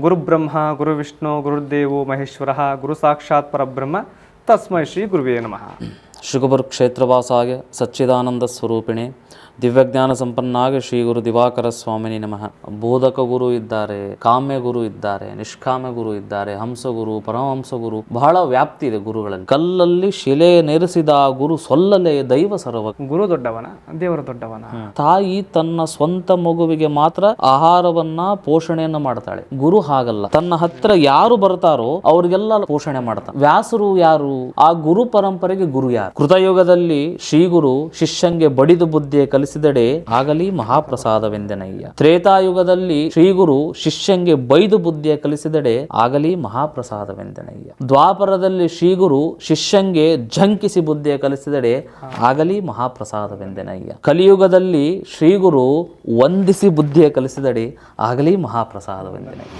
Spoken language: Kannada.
ಗುರುಬ್ರಹ್ಮ ಗುರುವಿಷ್ಣು ಗುರುದೇವೋ ಮಹೇಶ್ವರ ಗುರು ಸಾಕ್ಷಾತ್ ಪರಬ್ರಹ್ಮ ತಸ್ಮೈ ಶ್ರೀ ಗುರುವೇ ನಮಃ. ಶುಗಬರ್ ಕ್ಷೇತ್ರವಾಸಾಯ ಸಚ್ಚಿದಾನಂದ ಸ್ವರೂಪಿಣಿ. ದಿವ್ಯಜ್ಞಾನ ಸಂಪನ್ನಾಗಿ ಶ್ರೀ ಗುರು ದಿವಾಕರ ಸ್ವಾಮಿನಿ ನಮಃ. ಬೋಧಕ ಗುರು ಇದ್ದಾರೆ ಕಾಮ್ಯ ಗುರು ಇದ್ದಾರೆ ನಿಷ್ಕಾಮ ಗುರು ಇದ್ದಾರೆ ಹಂಸ ಗುರು ಪರಮಹಂಸ ಗುರು ಬಹಳ ವ್ಯಾಪ್ತಿ ಇದೆ ಗುರುಗಳಲ್ಲಿ. ಕಲ್ಲಲ್ಲಿ ಶಿಲೆ ನೆರೆಸಿದ ಗುರು ಸೊಲ್ಲಲೆ ದೈವ ಸರ್ವ. ಗುರು ದೊಡ್ಡವನ ದೇವರ ದೊಡ್ಡವನ. ತಾಯಿ ತನ್ನ ಸ್ವಂತ ಮಗುವಿಗೆ ಮಾತ್ರ ಆಹಾರವನ್ನ ಪೋಷಣೆಯನ್ನ ಮಾಡ್ತಾಳೆ. ಗುರು ಹಾಗಲ್ಲ. ತನ್ನ ಹತ್ರ ಯಾರು ಬರ್ತಾರೋ ಅವ್ರಿಗೆಲ್ಲ ಪೋಷಣೆ ಮಾಡ್ತಾನೆ. ವ್ಯಾಸರು ಯಾರು? ಆ ಗುರು ಪರಂಪರೆಗೆ ಗುರು ಯಾರು? ಕೃತಯುಗದಲ್ಲಿ ಶ್ರೀಗುರು ಶಿಷ್ಯಂಗೆ ಬಡಿದು ಬುದ್ಧಿಯ ಕಲಿಸಿದಡೆ ಆಗಲಿ ಮಹಾಪ್ರಸಾದವೆಂದೆನಯ್ಯ. ತ್ರೇತಾಯುಗದಲ್ಲಿ ಶ್ರೀಗುರು ಶಿಷ್ಯಂಗೆ ಬೈದು ಬುದ್ಧಿಯ ಕಲಿಸಿದಡೆ ಆಗಲಿ ಮಹಾಪ್ರಸಾದವೆಂದೆನಯ್ಯ. ದ್ವಾಪರದಲ್ಲಿ ಶ್ರೀಗುರು ಶಿಷ್ಯಂಗೆ ಝಂಕಿಸಿ ಬುದ್ಧಿಯ ಕಲಿಸಿದಡೆ ಆಗಲಿ ಮಹಾಪ್ರಸಾದವೆಂದೆನಯ್ಯ. ಕಲಿಯುಗದಲ್ಲಿ ಶ್ರೀಗುರು ವಂದಿಸಿ ಬುದ್ಧಿಯ ಕಲಿಸಿದಡೆ ಆಗಲಿ ಮಹಾಪ್ರಸಾದವೆಂದೆನಯ್ಯ.